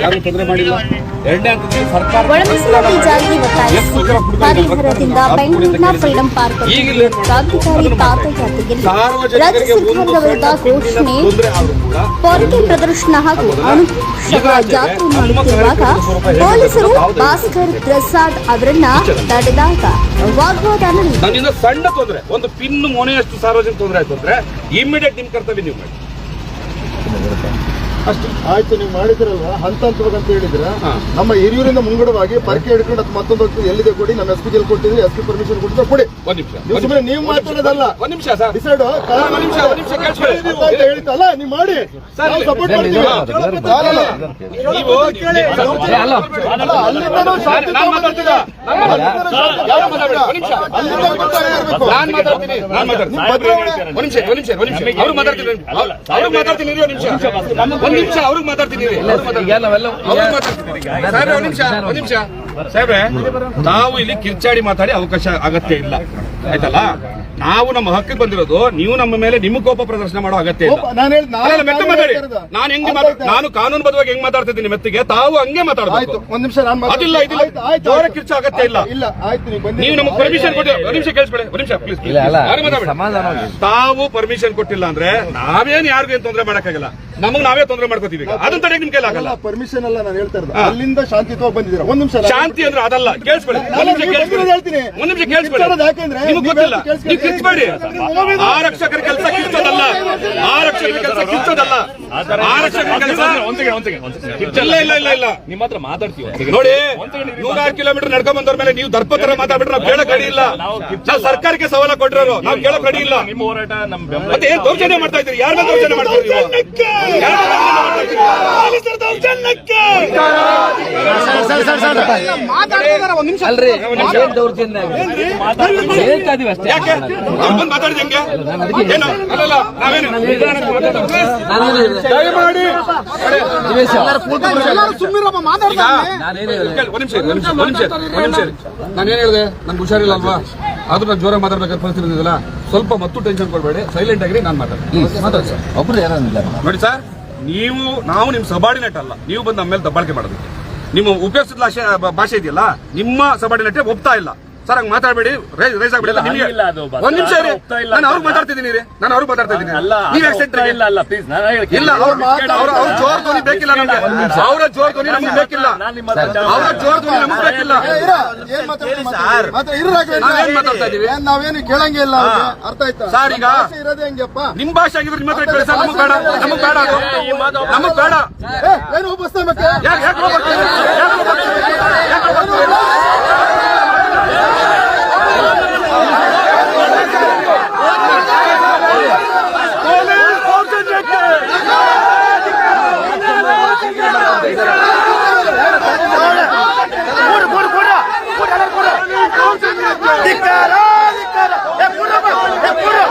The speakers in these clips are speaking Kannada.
ಯಾರು ತೊಂದರೆ ಮಾಡಿಲ್ಲ? ಎರಡನೇ ಹಂತದಲ್ಲಿ ಸರ್ಕಾರ ಒಳಮೀಸಲಾತಿ ಜಾರಿಗೆ ಹರಿಹರದಿಂದ ಬೆಂಗಳೂರಿನ ಫ್ರೀಡಂ ಪಾರ್ಕ್ ಕ್ರಾಂತಿಕಾರಿ ತಾತಯ್ಯ ರಾಜ್ಯ ಸರ್ಕಾರದ ವಿರುದ್ಧ ಘೋಷಣೆ ಪೊರಿಕೆ ಪ್ರದರ್ಶನ ಹಾಗೂ ಅನುಕ್ಷಣ ಜಾತ್ರೆ ಮಾಡುತ್ತಿರುವಾಗ ಪೊಲೀಸರು ಭಾಸ್ಕರ್ ಪ್ರಸಾದ್ ಅವರನ್ನ ತಡೆದಾಗ ವಾಗ್ವಾದ ನಡೆಯಿತು ಸಣ್ಣ ತೊಂದರೆ. ಒಂದು ಪಿನ್ ಮೊನೆಯಷ್ಟು ಸಾರ್ವಜನಿಕ ತೊಂದರೆ ಆಯ್ತು ಅಂದ್ರೆ ಇಮಿಡಿಯೇಟ್ ನಿಮ್ ಕರ್ತವ್ಯ ನೀವು ಮಾಡಿ. ಅಷ್ಟು. ಆಯ್ತು ನೀವು ಮಾಡಿದ್ರಲ್ಲ ಹಂತ ಹಂತವಾಗಿ ಅಂತ ಹೇಳಿದ್ರೆ? ನಮ್ಮ ಹಿರಿಯೂರಿಂದ ಮುಂಗಡವಾಗಿ ಪರಕೆ ಹಿಡ್ಕೊಂಡು ಅದು ಮತ್ತೊಂದು ಹೋಗ್ತದೆ ಎಲ್ಲಿದೆ ಕೊಡಿ ನಮ್ಮ ಎಸ್ ಪಿ ಜಿಲ್ ಕೊಟ್ಟಿದ್ರೆ ಎಸ್ ಪಿ ಪರ್ಮಿಷನ್ ಕೊಟ್ಟಿದ್ರೆ ಕೊಡಿ. ನೀವು ಸುಮ್ಮನೆ ನೀವು ಮಾತಾಡೋದಲ್ಲ. ಒಂದ್ ನಿಮಿಷ ಡಿಸೈಡ್ ಹೇಳಿದ್ದಲ್ಲ ನೀವು ಮಾಡಿ. ಸಪೋರ್ಟ್ ಮಾಡ್ತೀವಿ. ಮಾತಾಡ್ತೀನಿ. ಅವ್ರು ಮಾತಾಡ್ತೀನಿ. ನಿಮಿಷ ಒಂದ್ ನಿಮಿಷ ಅವ್ರಿಗೆ ಮಾತಾಡ್ತೀನಿ ಒಂದ್ ನಿಮಿಷ ಒಂದ್ ನಿಮಿಷ. ಸಾಹೇಬ್ರೆ ನಾವು ಇಲ್ಲಿ ಕಿರ್ಚಾಡಿ ಮಾತಾಡಿ ಅವಕಾಶ ಅಗತ್ಯ ಇಲ್ಲ. ಆಯ್ತಲ್ಲ? ನಾವು ನಮ್ಮ ಹಕ್ಕಿಗೆ ಬಂದಿರೋದು ನೀವು ನಮ್ಮ ಮೇಲೆ ನಿಮ್ಮ ಕೋಪ ಪ್ರದರ್ಶನ ಮಾಡೋ ಅಗತ್ಯ ಇಲ್ಲ. ಮೆತ್ತ ಮಾತಾಡಿ. ನಾನು ಹೆಂಗೆ. ನಾನು ಕಾನೂನು ಬದ್ಧವಾಗಿ ಹೆಂಗ್ ಮಾತಾಡ್ತಿದ್ದೀನಿ ಮೆತ್ತಿಗೆ? ತಾವು ಹಂಗೆ ಆಯ್ತು ಮಾತಾಡಬೇಕು ಒಂದ್ ನಿಮಿಷ ನಾನು ಮಾತಾಡ್ತೀನಿ. ಅದಿಲ್ಲ, ಇದಿಲ್ಲ. ಜೋರ. ಅಗತ್ಯ ಇಲ್ಲ. ಇಲ್ಲ ಆಯ್ತು ನೀವು ನಮಗೆ ಪರ್ಮಿಷನ್ ಕೊಟ್ಟಿಲ್ಲ ಒಂದ್ ನಿಮಿಷ ಕೇಳಿಸ್ಬೇಡಿ ಒಂದ್ ನಿಮಿಷ ಪ್ಲೀಸ್. ತಾವು ಪರ್ಮಿಷನ್ ಕೊಟ್ಟಿಲ್ಲ ಅಂದ್ರೆ ನಾವೇನ್ ಯಾರಿಗೂ ಏನ್ ತೊಂದರೆ ಮಾಡಕ್ಕಾಗಲ್ಲ. ನಮಗ್ ನಾವೇ ತೊಂದರೆ ಮಾಡ್ಕೋತೀವಿ ಈಗ. ಅದನ್ನ ತಡೆಗೆ ನಿಮ್ ಆಗಲ್ಲ ಪರ್ಮಿಷನ್ ಅಲ್ಲ ನಾನು ಹೇಳ್ತಾ ಇರೋದು. ಅಲ್ಲಿಂದ ಶಾಂತಿಯುತವಾಗಿ ಬಂದಿದ್ದೀರಾ? ಒಂದ್ ನಿಮಿಷ ಶಾಂತಿ ಅಂದ್ರೆ ಅದಲ್ಲ. ಕೇಳಿಸ್ಬೇಡಿ ನಾನು ಒಂದ್ ನಿಮಿಷ ಕೇಳಿಸ್ಬೇಡಿ ಹೇಳ್ತೀನಿ. ಒಂದ್ ನಿಮಿಷ ಯಾಕೆಂದ್ರೆ ನಿಮ್ಗೆ ನೀವು ಗೊತ್ತಿಲ್ಲ ಕೇಳಿಸ್ಕೊಳ್ಳಿ. ನೀವು ಕಿರ್ಚ್ಬೇಡಿ. ಆರಕ್ಷಕರ ಕೆಲಸ ಕಿಚ್ಚೋದಲ್ಲ ಆರಕ್ಷಕರ ಕೆಲಸ ಕಿಚ್ಚೋದಲ್ಲ ಆರಕ್ಷಕರ ಕೆಲಸ ಇಲ್ಲ ಇಲ್ಲ ಇಲ್ಲ ಇಲ್ಲ. ನಿಮ್ಮ ಹತ್ರ ಮಾತಾಡ್ತೀವಿ ನೋಡಿ ನೂರಾರು ಕಿಲೋಮೀಟರ್ ನಡ್ಕೊಂಡ್ ಬಂದವ್ರ ಮೇಲೆ ನೀವು ದರ್ಪ ತರ ಮಾತಾಡ್ಬಿಟ್ರೆ ನಾವು ಕೇಳಕ್ ರೆಡಿ ಇಲ್ಲ. ನಾವು ಸರ್ಕಾರಕ್ಕೆ ಸವಾಲ ಕೊಟ್ಟಿರೋರು ನಾವು ಕೇಳಕ್ ಅಡಿ ಇಲ್ಲ. ನಿಮ್ಮ ಹೋರಾಟ ನಮ್ಮ ಬೆಂಬಲ. ಮತ್ತೆ ಏನ್ ದೌರ್ಜನ್ಯ ಮಾಡ್ತಾ ಇದ್ರಿ ಯಾರ ದೌರ್ಜನ್ಯ ಮಾಡ್ತಾ ಇದ್ದೀರಿ ನಾನೇನ್ ಹೇಳಿದೆ ನನ್ಗೆ ಹುಷಾರಿಲ್ಲ ಅಲ್ವಾ ಆದ್ರೂ ನಾನು ಜೋರಾಗಿ ಮಾತಾಡ್ಬೇಕಾದ ಪರಿಸ್ಥಿತಿ ಸ್ವಲ್ಪ ಮತ್ತು ಟೆನ್ಷನ್ ಕೊಡಬೇಡಿ. ಸೈಲೆಂಟ್ ಆಗಿ ನಾನು ಮಾತಾಡ್ತೀನಿ. ಮಾತಾಡಿ ಸರ್. ಯಾರಿಲ್ಲ ನೋಡಿ ಸರ್ ನೀವು ನಾವು ನಿಮ್ಮ ಸಬಾರ್ಡಿನೇಟ್ ಅಲ್ಲ. ನೀವು ಬಂದು ನಮ್ಮ ಮೇಲೆ ದಬ್ಬಾಳಿಕೆ ಮಾಡೋದಕ್ಕೆ. ನಿಮ್ಮ ಉಪಯೋಗಿಸಿದ ಭಾಷೆ ಭಾಷೆ ಇದೆಯಲ್ಲ ನಿಮ್ಮ ಸಬಾರ್ಡಿನೇಟ್ ಒಪ್ತಾ ಇಲ್ಲ. ಸರ್ ಹಂಗ್ ಮಾತಾಡ್ಬೇಡಿ. ರೈಸ್ ಆಗ್ಬಿಡಿ ನಿಮಗೆ. ಒಂದ್ ನಿಮಿಷ ಇರಿ. ಇಲ್ಲ ನಾನು ಅವ್ರಿಗೆ ಮಾತಾಡ್ತಿದ್ದೀನಿ ರೀ ನಾನು ಅವ್ರಿಗೆ ಮಾತಾಡ್ತಾ ಅಲ್ಲ ಇದ್ದೀನಿ ನೀವು ಯಾಕೆ ಇಲ್ಲ ಅಲ್ಲ ಪ್ಲೀಸ್ ಇಲ್ಲ ಅವ್ರ ಅವ್ರ ಅವ್ರ ಜೋರ್ ಧ್ವನಿ ಬೇಕಿಲ್ಲ ನಮ್ಗೆ. ಅವರ ಜೋರ್ ಧ್ವನಿ ನಮ್ಗೆ ಬೇಕಿಲ್ಲ. ನಾನು ನಿಮ್ಮ ಹತ್ರ ಅವರ ಜೋರ್ ಧ್ವನಿ ನಮ್ಗೆ ಬೇಕಿಲ್ಲ. ನಾವೇನ್ ಮಾತಾಡ್ತಾ ಇದೀವಿ? ಏನ್ ನಾವೇನು ಕೇಳಂಗೆ ಇಲ್ಲ ಅರ್ಥ ಆಯ್ತಾ? ಸರ್, ಈಗ- ಇರೋದೇ ಹೆಂಗಪ್ಪ? ನಿಮ್ ಭಾಷೆ ಆಗಿದ್ರೆ ನಿಮ್ಮ ಹತ್ರ ಕೇಳಿ ಸರ್ ನಮಗ್ ಬೇಡ. ನಮಗ್ ಬೇಡ. ನಮಗ್ ಬೇಡ. ಏ, ಏನು ಒಪ್ಪಿಸ್ತಾಮಕ್ಕೆ ಯಾಕೆ ಯಾಕೆ ಹೋಗ್ಬರ್ತೀರಿ? ಯಾಕೆ ಹೋಗ್ಬರ್ತೀರಿ? ಪೊಲೀಸ್ ದೌರ್ಜನ್ಯಕ್ಕೆ! ಪೊಲೀಸ್ ದಬ್ಬಾಳಿಕೆಗೆ! ಪೊಲೀಸ್ ದೌರ್ಜನ್ಯಕ್ಕೆ! ಪೊಲೀಸ್ ದಬ್ಬಾಳಿಕೆಗೆ! ಪೊಲೀಸ್ ದೌರ್ಜನ್ಯಕ್ಕೆ! ಪೊಲೀಸ್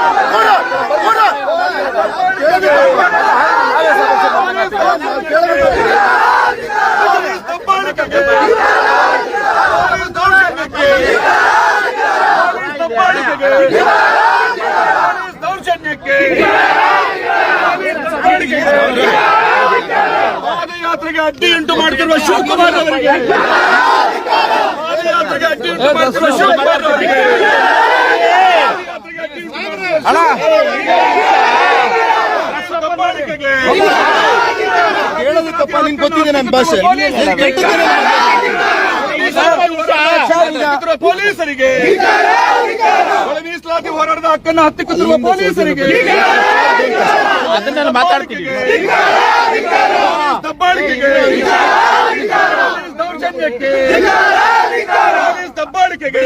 ದಬ್ಬಾಳಿಕೆಗೆ! ಪಾದಯಾತ್ರೆಗೆ ಅಡ್ಡಿ ಉಂಟು ಮಾಡ್ತಿರುವ ಶಿವಕುಮಾರ್ ಅವರಿಗೆ ಪಾದಯಾತ್ರೆಗೆ ಅಡ್ಡಿ ಉಂಟು ಮಾಡ್ತಿರುವ ಶಿವಕುಮಾರ್ ಅವರಿಗೆ ಪಾದಯಾತ್ರೆಗೆ ಅಡ್ಡಿ ಉಂಟು ಮಾಡ್ತಿರುವ ದಬ್ಬಾಳಿಕೆಗೆ! ತಪ್ಪ ನಿಂಗೆ ಗೊತ್ತಿದೆ ನನ್ನ ಭಾಷೆ ಪೊಲೀಸರಿಗೆ ಮೀಸಲಾತಿ ಹೋರಾಟದ ಹಕ್ಕನ್ನು ಹತ್ತಿಕ್ಕುತ್ತಿರುವ ಪೊಲೀಸರಿಗೆ ಅದನ್ನೆಲ್ಲ ಮಾತಾಡ್ತೀವಿ ದಬ್ಬಾಳಿಕೆಗೆ ದೌರ್ಜನ್ಯಕ್ಕೆ ದಬ್ಬಾಳಿಕೆಗೆ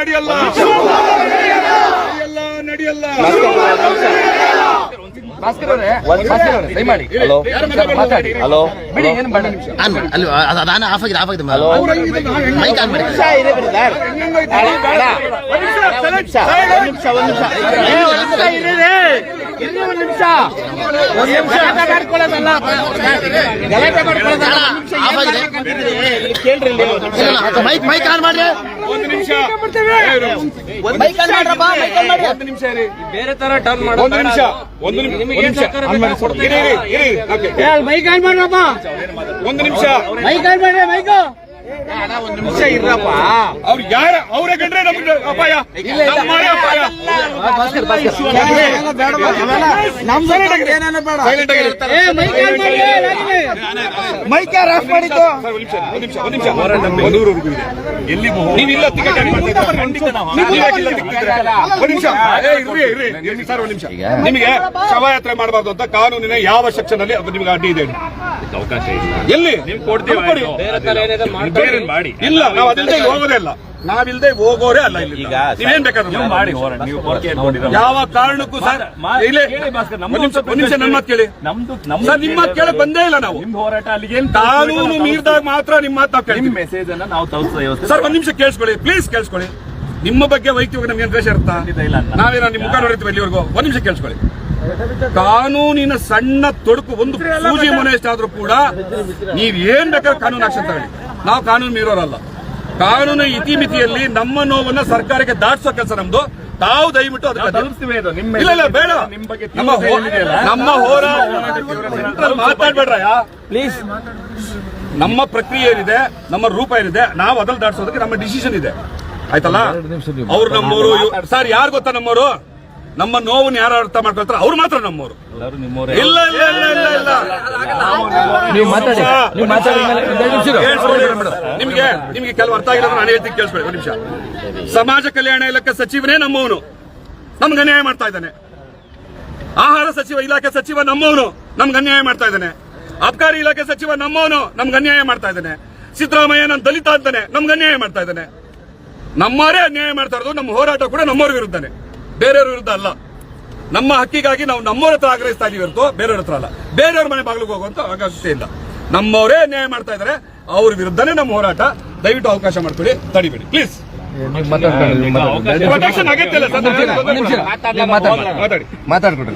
ಯಪ್ಪ, ಒಂದ್ ನಿಮಿಷ ನಡೆಯಲ್ಲ ನಡೆಯಲ್ಲ ನಡೆಯಲ್ಲ ನಡೆಯಲ್ಲ ಭಾಸ್ಕರ್ ಅವರೇ ಭಾಸ್ಕರ್ ಅವರೇ ಹಲೋ ಹಲೋ ಬಿಡಿ ಏನು ಬೇಡ ಆನ್ ಮಾಡಿ. ಅಲ್ಲಿ ಅದು ಅದಾನ ಆಫ್ ಆಗಿದೆ ಆಫ್ ಆಗಿದೆ ಮೈಕ್ ಆನ್ ಮಾಡಿ ಮೈಕ್ ಮೈಕ್ ಆನ್ ಮಾಡ್ರಿ ಒಂದು ನಿಮಿಷ ಮೈಕ್ ಆನ್ ಮಾಡ್ರಪ್ಪ ಮೈಕ್ ಆನ್ ಮಾಡ್ರಿ ಒಂದು ನಿಮಿಷ ಬೇರೆ ತರ ಟರ್ನ್ ಒಂದು ನಿಮಿಷ ಒಂದು ನಿಮಿಷ ಒಂದು ನಿಮಿಷ. ಆನ್ ಮಾಡಿ ಕೊಡು. ಇರಿ, ಇರಿ, ಇರಿ. ಮೈಕ್ ಆನ್ ಮಾಡ್ರಪ್ಪ. ಒಂದು ನಿಮಿಷ. ಮೈಕ್ ಆನ್ ಮಾಡ್ರಿ ಮೈಕ್. ಅವ್ರು ಯಾರ? ಅವರೇ ಕಂಡ್ರೆ ನಮ್ಗೆ ಅಪಾಯ. ಯಾರು ಆಫ್ ಮಾಡಿದ್ದು? ಒಂದ್ ನಿಮಿಷ, ಒಂದ್ ನಿಮಿಷ, ಒಂದ್ ನಿಮಿಷ. ಮನೂರವರೆಗೂ ಇದೆ. ಎಲ್ಲಿ? ನೀವು ಇಲ್ಲ ಟಿಕೆಟ್? ಒಂದ್ ನಿಮಿಷ. ಇರ್ರಿ, ಇರ್ರಿ, ಇರ್ರಿ, ಸರ್ ಒಂದ್ ನಿಮಿಷ. ನಿಮಗೆ ಶವಯಾತ್ರೆ ಮಾಡಬಾರ್ದು ಅಂತ ಕಾನೂನಿನ ಯಾವ ಸೆಕ್ಷನ್ ಅಲ್ಲಿ ಅದು ನಿಮಗೆ ಅಡ್ಡಿ ಇದೆ ಅವಕಾಶ ಇಲ್ಲ. ಎಲ್ಲಿ? ನೀವು ಕೊಡ್ತೀವಿ ಬೇರೆ ಮಾಡಿ. ಇಲ್ಲ ನಾವು ಅದಿಲ್ಲದೆ ಹೋಗೋದೇ ಇಲ್ಲ. ನಾವಿಲ್ದೆ ಹೋಗೋರೇ ಅಲ್ಲ ಇಲ್ಲಿ ನೀವೇನ್ ಬೇಕಾದ್ರೆ ಮಾಡಿ. ಯಾವ ಕಾರಣಕ್ಕೂ ಸರ್ ಇಲ್ಲೇ ಒಂದ್ ನಿಮಿಷ ಒಂದ್ ನಿಮಿಷ ನನ್ನ ಮಾತು ಕೇಳಿ. ನಮ್ದು ಸರ್ ನಿಮ್ಮ ಮಾತು ಕೇಳಕ್ ಬಂದೇ ಇಲ್ಲ ನಾವು. ನಿಮ್ ಹೋರಾಟ ಅಲ್ಲಿಗೆ ಕಾನೂನು ಮೀರಿದಾಗ ಮಾತ್ರ ನಿಮ್ಮ ಮಾತು ನಾವು ನಿಮ್ ಮೆಸೇಜ್ ಅನ್ನ ನಾವು ತಲುಪಿಸೋ ವ್ಯವಸ್ಥೆ ಸರ್ ಒಂದ್ ನಿಮಿಷ ಕೇಳಿಸ್ಕೊಳ್ಳಿ. ಪ್ಲೀಸ್ ಕೇಳಿಸ್ಕೊಳ್ಳಿ. ನಿಮ್ಮ ಬಗ್ಗೆ ವೈಯಕ್ತಿಕ ನಮ್ಗೆ ದ್ವೇಷ ಇರುತ್ತಾ? ಇಲ್ಲ ಅಲ್ಲ. ನಾವೇನ ನಿಮ್ ಮುಖ ನೋಡಿರ್ತೀವಿ ಇಲ್ಲಿವರೆಗೂ ಒಂದ್ ನಿಮಿಷ ಕೇಳಿಸ್ಕೊಳ್ಳಿ. ಕಾನೂನಿನ ಸಣ್ಣ ತೊಡಕು ಒಂದು ಸೂಜಿ ಮೊನೆಯಷ್ಟಾದ್ರೂ ಕೂಡ ನೀವ್ ಏನ್ ಬೇಕಾದ್ರೆ ಕಾನೂನು ಆಕ್ಷನ್ ತಗೊಳ್ಳಿ. ನಾವು ಕಾನೂನು ಮೀರೋರಲ್ಲ. ಕಾನೂನು ಇತಿಮಿತಿಯಲ್ಲಿ ನಮ್ಮ ನೋವನ್ನ ಸರ್ಕಾರಕ್ಕೆ ದಾಟಿಸೋ ಕೆಲಸ ನಮ್ದು. ತಾವು ದಯವಿಟ್ಟು ಇಲ್ಲ ಬೇಡ. ನಮ್ಮ ಹೋರಾಟ ಮಾತಾಡ್ಬೇಡ್ರಯ್ಯ ಪ್ಲೀಸ್. ನಮ್ಮ ಪ್ರಕ್ರಿಯೆ ಏನಿದೆ ನಮ್ಮ ರೂಪ ಏನಿದೆ ನಾವು ಅದ್ರಲ್ಲಿ ದಾಟಿಸೋದಕ್ಕೆ ನಮ್ಮ ಡಿಸಿಷನ್ ಇದೆ. ಆಯ್ತಲ್ಲ? ಅವ್ರು ನಮ್ಮವರು ಸರ್ ಯಾರು ಗೊತ್ತಾ ನಮ್ಮವರು ನಮ್ಮ ನೋವು ಯಾರು ಅರ್ಥ ಮಾಡ್ಕೊಳ್ತಾರೆ ಅವ್ರು ಮಾತ್ರ ನಮ್ಮವರು. ಇಲ್ಲ ಇಲ್ಲ ಇಲ್ಲ ಇಲ್ಲ ಇಲ್ಲ. ನಿಮ್ಗೆ ನಿಮ್ಗೆ ಕೆಲವು ಅರ್ಥ ಆಗಿಲ್ಲ ನಾನು ಹೇಳ್ತೀನಿ ಕೇಳಿಸ್ಬೇಡಿ ಒಂದು ನಿಮಿಷ. ಸಮಾಜ ಕಲ್ಯಾಣ ಇಲಾಖೆ ಸಚಿವನೇ ನಮ್ಮವನು. ನಮ್ಗೆ ಅನ್ಯಾಯ ಮಾಡ್ತಾ ಇದ್ದಾನೆ. ಆಹಾರ ಸಚಿವ ಇಲಾಖೆ ಸಚಿವ ನಮ್ಮವನು. ನಮ್ಗೆ ಅನ್ಯಾಯ ಮಾಡ್ತಾ ಇದ್ದಾನೆ. ಅಬ್ಕಾರಿ ಇಲಾಖೆ ಸಚಿವ ನಮ್ಮವನು. ನಮ್ಗೆ ಅನ್ಯಾಯ ಮಾಡ್ತಾ ಇದ್ದಾನೆ. ಸಿದ್ದರಾಮಯ್ಯ ನನ್ನ ದಲಿತ ಅಂತಾನೆ. ನಮ್ಗೆ ಅನ್ಯಾಯ ಮಾಡ್ತಾ ಇದ್ದಾನೆ. ನಮ್ಮವರೇ ಅನ್ಯಾಯ ಮಾಡ್ತಾ ಇರೋದು ನಮ್ಮ ಹೋರಾಟ ಕೂಡ ನಮ್ಮವ್ರ ವಿರುದ್ಧನೇ. ಬೇರೆಯವ್ರ ವಿರುದ್ಧ ಅಲ್ಲ ನಮ್ಮ ಹಕ್ಕಿಗಾಗಿ ನಾವು ನಮ್ಮವ್ರ ಹತ್ರ ಆಗ್ರಹಿಸ್ತಾ ಇದೀವಿ ಹೊರತು ಬೇರೆಯವ್ರ ಹತ್ರ ಅಲ್ಲ ಬೇರೆಯವ್ರ ಮನೆ ಬಾಗಿಲಿಗೆ ಹೋಗುವಂತ ಅವಕಾಶ ಇಲ್ಲ ನಮ್ಮವರೇ ನ್ಯಾಯ ಮಾಡ್ತಾ ಇದಾರೆ ಅವ್ರ ವಿರುದ್ಧನೇ ನಮ್ಮ ಹೋರಾಟ ದಯವಿಟ್ಟು ಅವಕಾಶ ಮಾಡ್ಕೊಡಿ ತಡಿಬೇಡಿ ಪ್ಲೀಸ್ ಮಾತಾಡ್ಕೊಡ್ರಿ